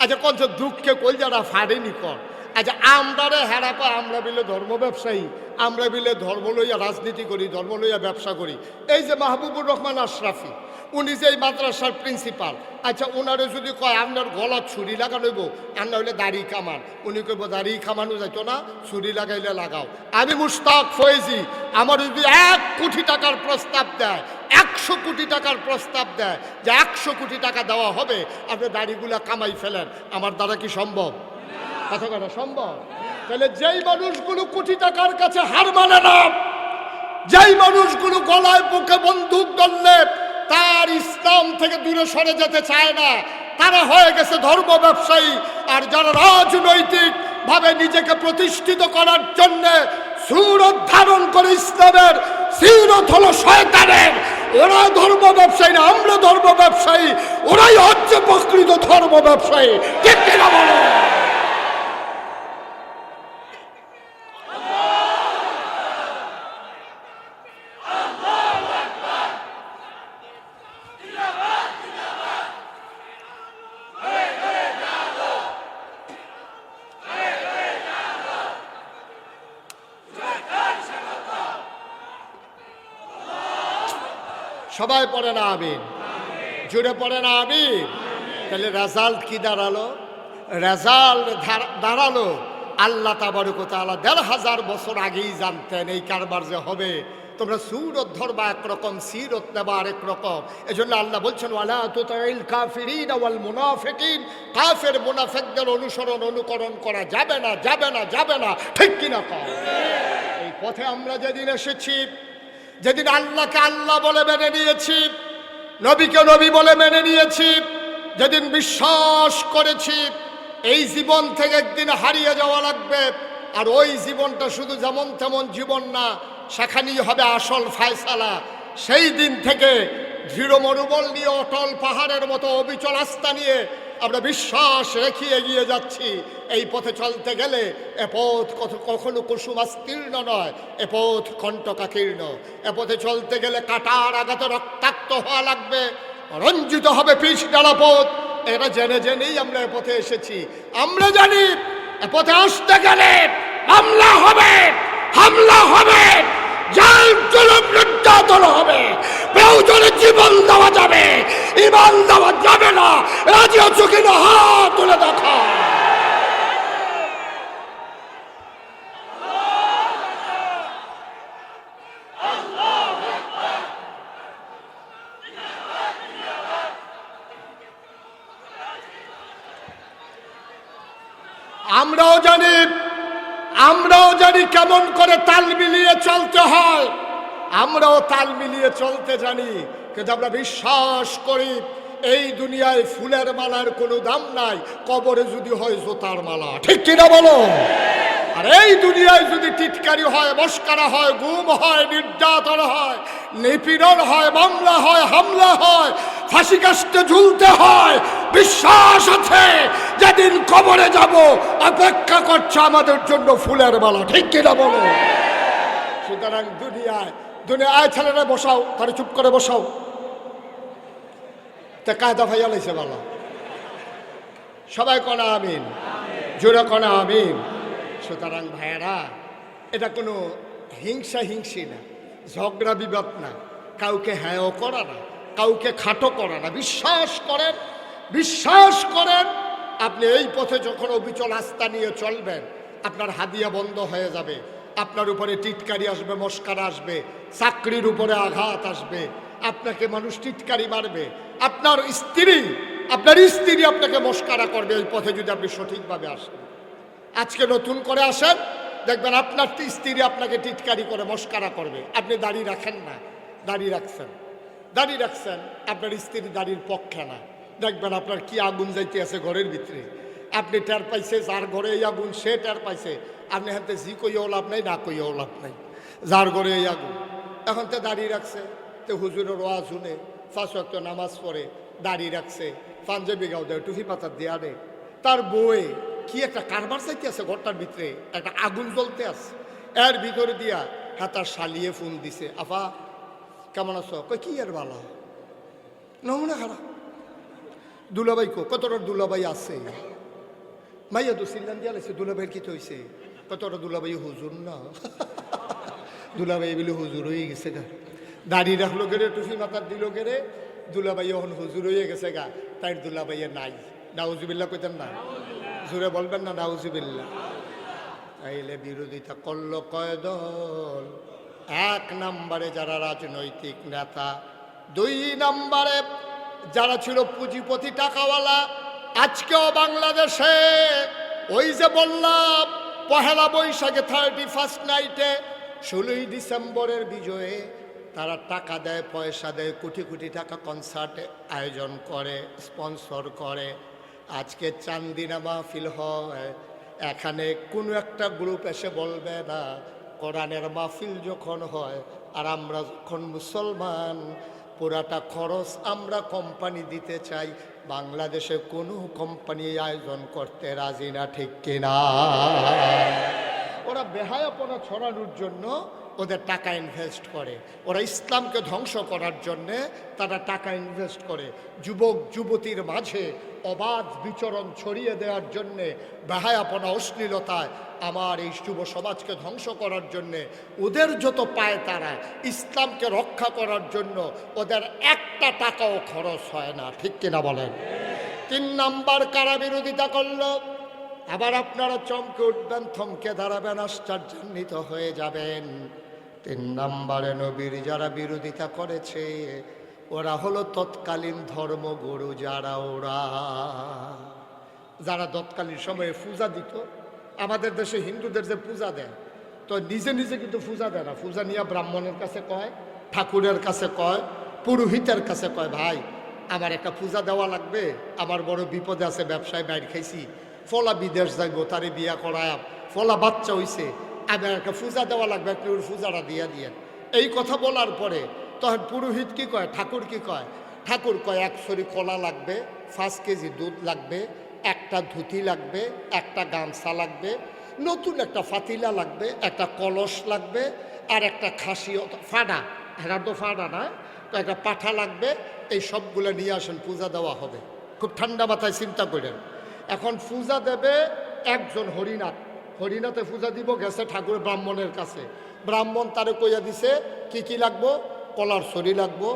আচ্ছা কত দুঃখে যারা ফাড়েনি কর। আচ্ছা আমরা রে হেরা কয়, আমরা বিলে ধর্ম ব্যবসায়ী, আমরা বিলে ধর্ম লইয়া রাজনীতি করি, ধর্ম লইয়া ব্যবসা করি। এই যে মাহবুবুর রহমান আশরাফি, উনি যে মাদ্রাসার প্রিন্সিপাল আচ্ছা ওনারে যদি কয়, আপনার গলা ছুরি লাগানোইব আর না হইলে দাড়ি কামান। উনি কইব, দাড়ি কামানো যাইতো না, ছুরি লাগাইলে লাগাও। আমি মুস্তাক ফয়েজি, আমার যদি এক কোটি টাকার প্রস্তাব দেয়, একশো কোটি টাকার প্রস্তাব দেয় যে একশো কোটি টাকা দেওয়া হবে, আপনি দাড়িগুলা কামাই ফেলেন, আমার দ্বারা কি সম্ভব? কথা কথা সম্ভব? তাহলে যেই মানুষগুলো কোটি টাকার কাছে হার মানে না, যেই মানুষগুলো গলায় বুকে বন্দুক ধরলে তার ইসলাম থেকে দূরে সরে যেতে চায় না, তারা হয়ে গেছে ধর্ম ব্যবসায়ী। আর যারা রাজনৈতিক ভাবে নিজেকে প্রতিষ্ঠিত করার জন্য ধারণ করে ইসলামের, সিরত হলো শয়তানের। ওরা ধর্ম ব্যবসায়ী না, আমরা ধর্ম ব্যবসায়ী। ওরাই হচ্ছে প্রকৃত ধর্ম ব্যবসায়ী। ঠিক কিনা বলো? সবাই পড়ে না আমিন। জুড়ে পড়ে না আমিন। তাহলে রেজাল্ট কি দাঁড়াল? রেজাল্ট দাঁড়াল। আল্লাহ তাবারকতালা দেড় হাজার বছর আগেই জানতেন এই কারবার যে হবে। তোমরা সুরত ধরবা একরকম, সিরত নেবা আরেক রকম এই জন্য আল্লাহ বলছেন, ওয়ালা তুতাইল কাফিরিন ওয়াল মুনাফিকিন। কাফের মুনাফিকদের অনুসরণ, অনুকরণ করা যাবে না যাবে না যাবে না। ঠিক কিনা কম? এই পথে আমরা যেদিন এসেছি যেদিন আল্লাহকে আল্লাহ বলে মেনে নিয়েছি, নবীকে নবী বলে মেনে নিয়েছি, যেদিন বিশ্বাস করেছি, এই জীবন থেকে একদিন হারিয়ে যাওয়া লাগবে। আর ওই জীবনটা শুধু যেমন তেমন জীবন না, সেখানেই হবে আসল ফায়সালা। সেই দিন থেকে দৃঢ় মনোবল নিয়ে অটল পাহাড়ের মতো অবিচল আস্থা নিয়ে আমরা বিশ্বাস রেখে এগিয়ে যাচ্ছি। এই পথে চলতে গেলে এ পথ কখনো কুসুমাস্তীর্ণ নয়, এ পথ কণ্টকাকীর্ণ এ পথে চলতে গেলে কাটার আঘাতে রক্তাক্ত হওয়া লাগবে। রঞ্জিত হবে পিছ ডালা পথ। এটা জেনে জেনেই আমরা এ পথে এসেছি। আমরা জানি এ পথে আসতে গেলে হামলা হবে হামলা হবে। জাল জলম নির্যাতন হবে, প্রয়োজনে জীবন দেওয়া যাবে, ইমান যাবে না। রাজি আছো কিনা? আমরাও জানি আমরাও জানি কেমন করে তাল মিলিয়ে চলতে হয়। আমরাও তাল মিলিয়ে চলতে জানি, কিন্তু আমরা বিশ্বাস করি এই দুনিয়ায় ফুলের মালার কোনো দাম নাই, কবরে যদি হয় জোতার মালা। ঠিক কিনা বলো? আর এই দুনিয়ায় যদি টিটকারি হয়, মস্কারা হয়, গুম হয়, নির্যাতন হয়, নিপীড়ন হয়, মামলা হয়, হামলা হয়, ফাঁসি কাস্তে ঝুলতে হয় বিশ্বাস আছে, যেদিন কবরে যাব, অপেক্ষা করছে আমাদের জন্য ফুলের মালা, ঠিক কিনা বলো? সুতরাং দুনিয়ায় দুনিয়ায় ছেলেরা বসাও তারা চুপ করে বসাও। তা কায়দা ভাইয়া লাইছে বলো সবাই কনা আমিন। জোরে কনা আমিন। সুতরাং ভাইয়েরা, এটা কোনো হিংসা হিংসি না, ঝগড়া বিবাদ না। কাউকে হ্যাঁ করা না, কাউকে খাটো করা না। বিশ্বাস করেন বিশ্বাস করেন, আপনি এই পথে যখন অবিচল আস্থা নিয়ে চলবেন, আপনার হাদিয়া বন্ধ হয়ে যাবে, আপনার উপরে টিটকারি আসবে, মস্কার আসবে, চাকরির উপরে আঘাত আসবে, আপনাকে মানুষ টিটকারি মারবে, আপনার স্ত্রী আপনার স্ত্রী আপনাকে মস্কারা করবে, এই পথে যদি আপনি সঠিকভাবে আসেন। আজকে নতুন করে আসেন, দেখবেন আপনার স্ত্রী আপনাকে টিটকারি করে, মস্কারা করবে। আপনি দাড়ি রাখেন না দাড়ি রাখছেন দাড়ি রাখছেন, আপনার স্ত্রী দাড়ির পক্ষে না। দেখবেন আপনার কি আগুন যাইতে আছে ঘরের ভিতরে। আপনি টের পাইছে, যার ঘরে এই আগুন, সে টের পাইছে। আপনি হাতে জি কইও লাভ নাই, না কইও লাভ নাই। যার ঘরে এই আগুন। এখন তো দাড়ি রাখছে, তো হুজুরের ওয়াজ শুনে ওয়াক্ত নামাজ পড়ে, দাঁড়িয়ে রাখছে, পাঞ্জাবি গাও দেয় টুফি পাতা দেয়া নেই তার বউয়ে কি একটা কারবার চাইতে আছে ঘরটার ভিতরে, একটা আগুন জ্বলতে আছে। এর ভিতরে দিয়া হ্যাঁ তার শালিয়ে ফোন দিছে, আফা, কেমন আছো? কই কি এর ভালো নমুনা খারাপ। দুলাভাই কো কতটা দুলাভাই আছে? মাইয়া তো সিল্লান দিয়া লাগছে দুলাভাইয়ের কি হয়েছে কতটা দুলাভাই হুজুর না? দুলাভাই বলে হুজুর হয়ে গেছে গা। দাড়ি রাখল গেরে টুফি মাথার দিল গেরে, দুলাভাই এখন হুজুর হয়ে গেছে গা। তাই দুলাভাইয়ে নাই। নাউজুবিল্লা কইতেন না? জুড়ে বলবেন না নাউজুবিল্লা তাইলে বিরোধিতা করল কয় দল? এক নম্বরে যারা রাজনৈতিক নেতা, দুই নম্বরে যারা ছিল পুঁজিপতি টাকাওয়ালা, আজকেও বাংলাদেশে, ওই যে বললাম, পহেলা বৈশাখে থার্টি ফার্স্ট নাইটে ষোলোই ডিসেম্বরের বিজয়ে তারা টাকা দেয়, পয়সা দেয়, কোটি কোটি টাকা কনসার্টে আয়োজন করে স্পন্সর করে। আজকে চান্দিনা মাহফিল হয়, এখানে কোনো একটা গ্রুপ এসে বলবে, না, কোরআনের মাহফিল যখন হয়, আর আমরা যখন মুসলমান পুরাটা খরচ আমরা কোম্পানি দিতে চাই। বাংলাদেশে কোনো কোম্পানি আয়োজন করতে রাজি না, ঠিক কিনা? ওরা বেহায়াপনা ছড়ানোর জন্য ওদের টাকা ইনভেস্ট করে। ওরা ইসলামকে ধ্বংস করার জন্যে তারা টাকা ইনভেস্ট করে। যুবক, যুবতীর মাঝে অবাধ বিচরণ ছড়িয়ে দেওয়ার জন্যে, বেহায়াপনা, অশ্লীলতায় আমার এই যুব সমাজকে ধ্বংস করার জন্যে, ওদের যত পায় তারা ইসলামকে রক্ষা করার জন্য ওদের একটা টাকাও খরচ হয় না। ঠিক কিনা বলেন? তিন নাম্বার কারা বিরোধিতা করল? আবার আপনারা চমকে উঠবেন, থমকে দাঁড়াবেন, আশ্চর্যান্বিত হয়ে যাবেন। তিন নম্বরে নবীর যারা বিরোধিতা করেছে, ওরা হলো তৎকালীন ধর্মগুরু যারা, ওরা যারা তৎকালীন সময়ে পূজা দিত। আমাদের দেশে হিন্দুদের যে পূজা দেয়, তো নিজে নিজে কিন্তু পূজা দেয় না। পূজা নিয়ে ব্রাহ্মণের কাছে কয়, ঠাকুরের কাছে কয়, পুরোহিতের কাছে কয়, ভাই, আমার একটা পূজা দেওয়া লাগবে, আমার বড় বিপদে আছে, ব্যবসায় বাইর খাইছি, ফলা বিদেশ যাইব, তারে বিয়া করায় ফলা বাচ্চা হইছে আমার একটা পূজা দেওয়া লাগবে আপনি ওর পূজাটা দিয়া দিয়ে। এই কথা বলার পরে তখন পুরোহিত কি কয়? ঠাকুর কি কয়? ঠাকুর কয়, এক ছড়ি কলা লাগবে, পাঁচ কেজি দুধ লাগবে, একটা ধুতি লাগবে, একটা গামছা লাগবে, নতুন একটা ফাতিলা লাগবে, একটা কলস লাগবে, আর একটা খাসি ফাডা হ্যাঁ তো ফাডা না, তো একটা পাঠা লাগবে, এই সবগুলো নিয়ে আসেন, পূজা দেওয়া হবে। খুব ঠান্ডা মাথায় চিন্তা করেন। এখন পূজা দেবে একজন হরিনাথ। হরিনাথে পূজা দিব, গেছে ঠাকুর ব্রাহ্মণের কাছে। ব্রাহ্মণ তারে কইয়া দিছে, কি কি লাগবো? কলার ছড়ি লাগবো,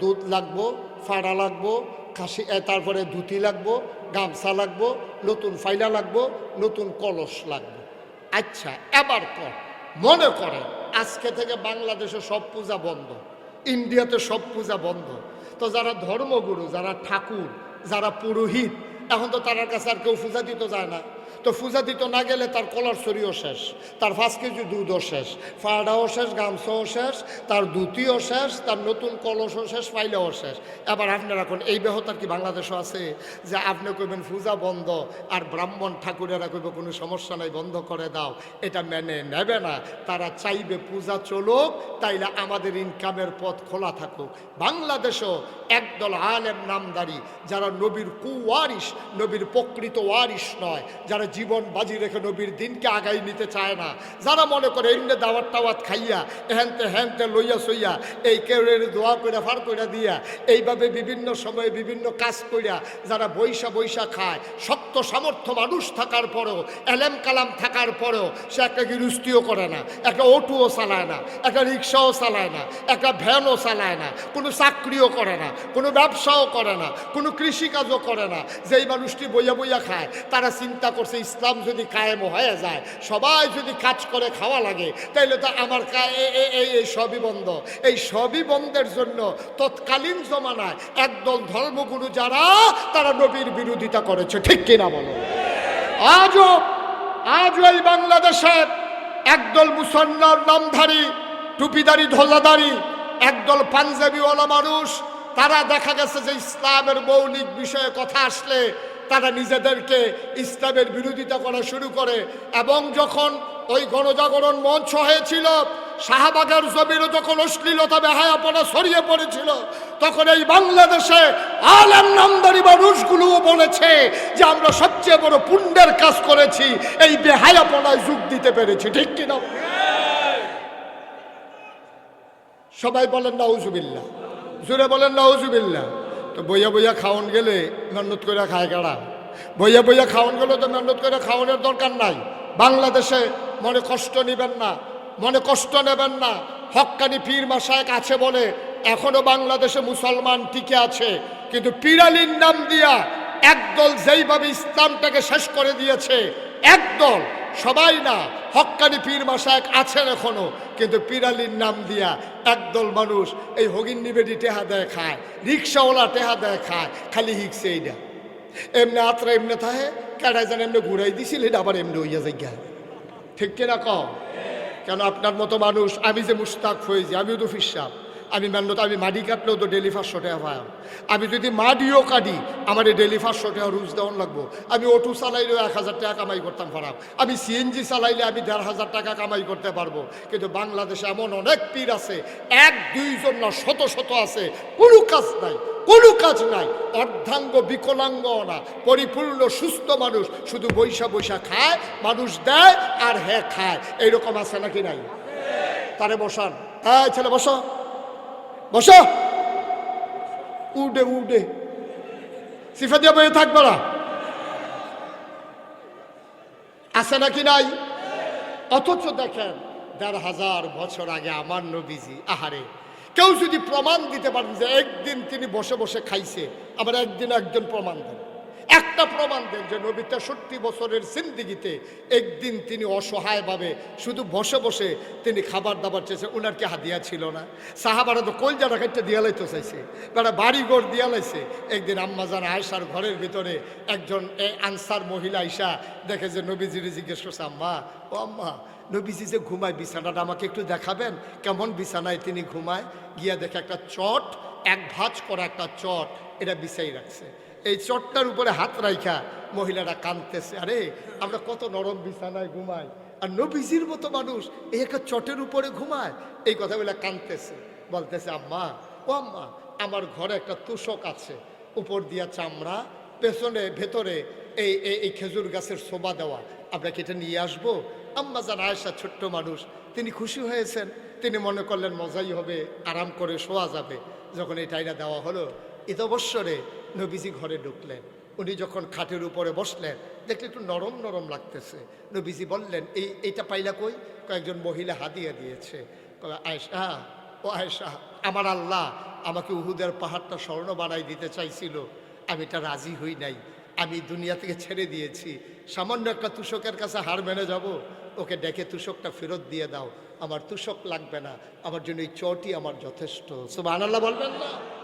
দুধ লাগবো, ফাড়া লাগবো, খাসি তারপরে ধুতি লাগবো, গামছা লাগবো, নতুন ফাইলা লাগবো, নতুন কলস লাগবে। আচ্ছা এবার কর। মনে করেন, আজকে থেকে বাংলাদেশে সব পূজা বন্ধ, ইন্ডিয়াতে সব পূজা বন্ধ। তো যারা ধর্মগুরু, যারা ঠাকুর, যারা পুরোহিত, এখন তো তার কাছে আর কেউ পূজা দিতে যায় না। তো পূজা দিতে না গেলে তার কলার শরীরও শেষ, তার পাঁচ কেজি দুধও শেষ, ফাড়াও শেষ, গামছাও শেষ, তার দুতিও শেষ, তার নতুন কলসও শেষ, ফাইলেও শেষ। এবার আপনার এখন এই ব্যাহতার কি বাংলাদেশও আছে যে আপনি কইবেন পূজা বন্ধ আর ব্রাহ্মণ ঠাকুরেরা কইবে কোনো সমস্যা নাই, বন্ধ করে দাও। এটা মেনে নেবে না। তারা চাইবে পূজা চলুক, তাইলে আমাদের ইনকামের পথ খোলা থাকুক। বাংলাদেশও একদল আলেম নামদারি, যারা নবীর কুয়ারিস নবীর প্রকৃত ওয়ারিস নয়, যারা জীবন বাজি রেখে নবীর দিনকে আগাই নিতে চায় না। যারা মনে করে, এমনি দাওয়াত টাওয়াত খাইয়া এহেনতে হ্যানতে লইয়া সইয়া, এই কেউ দোয়া কইরা, ফার কইরা দিয়া, এইভাবে বিভিন্ন সময়ে বিভিন্ন কাজ কইরা যারা বৈশা বৈশা খায়, শক্ত সামর্থ্য মানুষ থাকার পরেও, এলেম কালাম থাকার পরেও, সে একটা গৃহস্থিও করে না, একটা অটোও চালায় না, একটা রিক্সাও চালায় না, একটা ভ্যানও চালায় না, কোনো চাকরিও করে না, কোনো ব্যবসাও করে না, কোনো কৃষিকাজও করে না। যেই মানুষটি বইয়া বইয়া খায়, তারা চিন্তা করছে ইসলাম যদি কায়েম হয়ে যায়, সবাই যদি কাজ করে খাওয়া লাগে, তাইলে তো আমার এই এই সবই বন্ধ। এই সবই বন্ধের জন্য তৎকালীন জমানায় একদল ধর্মগুরু যারা, তারা নবীর বিরোধিতা করেছে। ঠিক কিনা বলো? আজও আজও এই বাংলাদেশের একদল মুসলমান নামধারী, টুপিদারি ধোলাদারি একদল পাঞ্জাবিওয়ালা মানুষ, তারা দেখা গেছে যে ইসলামের মৌলিক বিষয়ে কথা আসলে তারা নিজেদেরকে ইসলামের বিরোধিতা করা শুরু করে এবং যখন ওই গণজাগরণ মঞ্চ হয়েছিল, শাহবাগের জমিরও যখন অশ্লীলতা, বেহায়াপনা ছড়িয়ে পড়েছিল, তখন এই বাংলাদেশে আলেম নামদারি মানুষগুলোও বলেছে যে আমরা সবচেয়ে বড় পুণ্যের কাজ করেছি, এই বেহায়াপনায় যোগ দিতে পেরেছি। ঠিক কিনা সবাই বলেন নাউজুবিল্লা জুড়ে বলেন নাউজুবিল্লা তো বইয়া বইয়া খাওয়ান গেলে মেহনত করে খায় কারা? বইয়া বইয়া খাওয়ান গেলে তো মেহনত করে খাওয়ানোর দরকার নাই। বাংলাদেশে মনে কষ্ট নেবেন না, মনে কষ্ট নেবেন না। হক্কানি পীর মাসায়ক আছে বলে এখনও বাংলাদেশে মুসলমান টিকে আছে। কিন্তু পিরালির নাম দিয়া একদল যেইভাবে ইসলামটাকে শেষ করে দিয়েছে একদল, সবাই না, হক্কানি পীর মাসায়ক আছেন এখনও, কিন্তু পিরালির নাম দিয়া একদল মানুষ এই হগিন নিবেদি টেহা দেয় খায়, রিক্সাওয়ালা টেহা দেয় খায়, খালি হিকছে এইটা এমনি আত্রা এমনি থাহে, কেডাই যেন এমনি ঘুরাই দিছিল এটা আবার এমনি হইয়া যাই ঠিক কিনা কম কেন আপনার মতো মানুষ, আমি যে মুস্তাক ফয়েজি, আমিও তো ফিসাব আমি মানলো তো আমি মাটি কাটলেও তো ডেলি পাঁচশো টাকা পাই আমি যদি মাটিও কাটি, আমার ডেলি পাঁচশো টাকা রুজ দেওয়ান লাগবো। আমি অটো চালাইলেও এক হাজার টাকা কামাই করতাম খারাপ। আমি সিএনজি চালাইলে আমি দেড় হাজার টাকা কামাই করতে পারব। কিন্তু বাংলাদেশে এমন অনেক পীর আছে, এক দুইজন না, শত শত আছে। কোনো কাজ নাই, কোনো কাজ নাই। অর্ধাঙ্গ, বিকলাঙ্গ না। পরিপূর্ণ, সুস্থ মানুষ। শুধু বৈশা বৈশা খায়, মানুষ দেয় আর হ্যাঁ খায়। এইরকম আছে নাকি নাই? তারে বসান। হ্যাঁ ছেলে, বসো। বসো। উডে উডে সিফা দিয়ে বয়ে থাকবে না। আছে নাকি নাই? অথচ দেখেন, দেড় হাজার বছর আগে আমার নবীজি, আহারে, কেউ যদি প্রমাণ দিতে পারেন যে একদিন তিনি বসে বসে খাইছে, আবার একদিন একজন প্রমাণ দেন। একটা প্রমাণ দেন যে নবী তেষট্টি বছরের সিন্দিগিতে একদিন তিনি অসহায়ভাবে শুধু বসে বসে তিনি খাবার দাবার চেয়েছে ওনার কি হাদিয়া ছিল না? সাহাবারা তো কলজাটা কাটতে দিয়া লাইতে চাইছে। বেড়া বাড়ি ঘর দিয়া লাইছে। একদিন আম্মাজান আয়সার ঘরের ভিতরে একজন আনসার মহিলা আইসা দেখে যে নবীজিরে জিজ্ঞেস করছে, আম্মা, ও আম্মা, নবীজি যে ঘুমায়, বিছানাটা আমাকে একটু দেখাবেন? কেমন বিছানায় তিনি ঘুমায়? গিয়া দেখে একটা চট, এক ভাঁজ করা একটা চট, এটা বিছাই রাখছে। এই চটটার উপরে হাত রাইখা মহিলারা কাঁদতেছে। আরে, আমরা কত নরম বিছানায় ঘুমাই। আর নবীজির মতো মানুষ এই একটা চটের উপরে ঘুমায়। এই কথা বলে কাঁদতেছে। বলতেছে, আম্মা, ও আম্মা, আমার ঘরে একটা তুষক আছে। উপর দিয়া চামড়া, পেছনে, ভেতরে এই এই খেজুর গাছের শোভা দেওয়া। আমরা কি এটা নিয়ে আসব? আম্মা যান আয়সা ছোট্ট মানুষ, তিনি খুশি হয়েছেন। তিনি মনে করলেন, মজাই হবে, আরাম করে শোয়া যাবে। যখন এই টাইনা দেওয়া হলো, ঈদ অবসরে নবীজি ঘরে ঢুকলেন। উনি যখন খাটের উপরে বসলেন, দেখলে একটু নরম নরম লাগতেছে। নবীজি বললেন, এই, এইটা পাইলা কই? কয়েকজন মহিলা হাদিয়া দিয়েছে। আয়েশা, ও আয়েশা, আমার আল্লাহ আমাকে উহুদের পাহাড়টা স্বর্ণ বানাই দিতে চাইছিল। আমি এটা রাজি হই নাই। আমি দুনিয়া থেকে ছেড়ে দিয়েছি। সামান্য একটা তুষকের কাছে হার মেনে যাব। ওকে ডেকে তুষকটা ফেরত দিয়ে দাও। আমার তুষক লাগবে না। আমার জন্য এই চটি আমার যথেষ্ট। সব আনাল্লাহ বলবেন না।